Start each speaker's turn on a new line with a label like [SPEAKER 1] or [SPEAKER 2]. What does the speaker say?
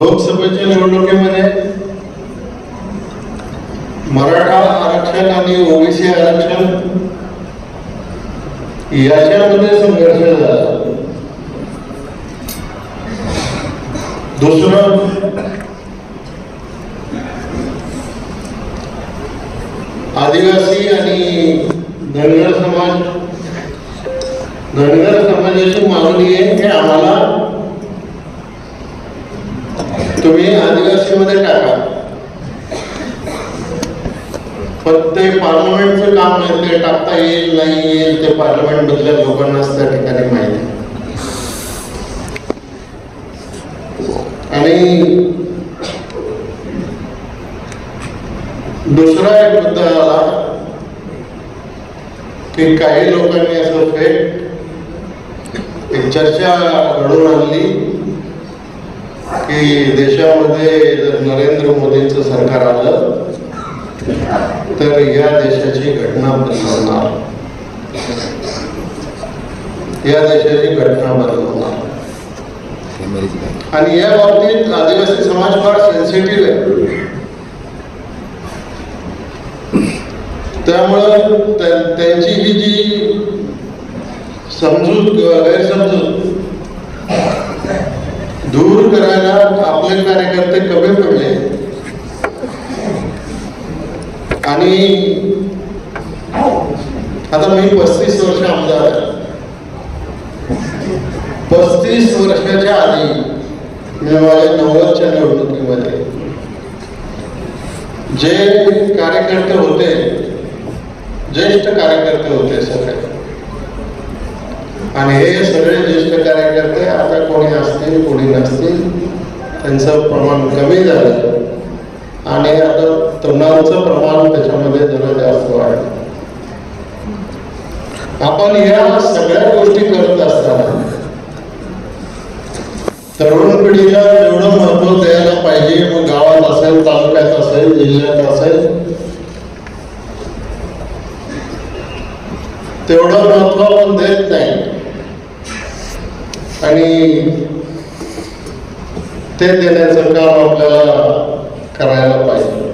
[SPEAKER 1] लोकसभेच्या निवडणुकीमध्ये मराठा आरक्षण आणि ओबीसी आरक्षण याच्यामध्ये संघर्ष झाला. दुसरं आदिवासी आणि धनगर समाज धनगर समाजाची मागणी आहे की आम्हाला तुम्ही आदिवासीमध्ये टाका पण ते पार्लमेंटचं काम नाही ते टाकता येईल नाही येईल ते पार्लमेंट मधल्या लोकांनाच त्या ठिकाणी माहिती आणि दुसरा एक मुद्दा आला की काही लोकांनी असं फेट एक चर्चा घडून आणली की देशामध्ये जर नरेंद्र मोदींचं सरकार आलं तर या देशाची घटना बदलवणार या देशाची घटना बदलवणार आणि या बाबतीत आदिवासी समाज फार सेन्सिटिव्ह आहे. त्यामुळं त्यांची ही जी समजूत गैरसमजूत दूर करायला आपले कार्यकर्ते कमी पडले. आणि आता मी पस्तीस वर्ष आमदार पस्तीस वर्षाच्या आधी मी माझ्या नव्वदच्या निवडणुकीमध्ये जे कार्यकर्ते होते ज्येष्ठ कार्यकर्ते होते सगळे. आणि हे सगळे ज्येष्ठ कार्यकर्ते आता कोणी असतील कोणी असतील त्यांचं प्रमाण कमी झालं. आणि आता तरुणांचं प्रमाण त्याच्यामध्ये जरा जास्त वाढलं. आपण या सगळ्या गोष्टी करत असताना तरुण पिढीला जेवढं महत्त्व द्यायला पाहिजे मग गावात असेल तालुक्यात असेल जिल्ह्यात असेल तेवढं महत्त्व आपण देत नाही. आणि ते देण्याचं काम आपल्याला करायला पाहिजे.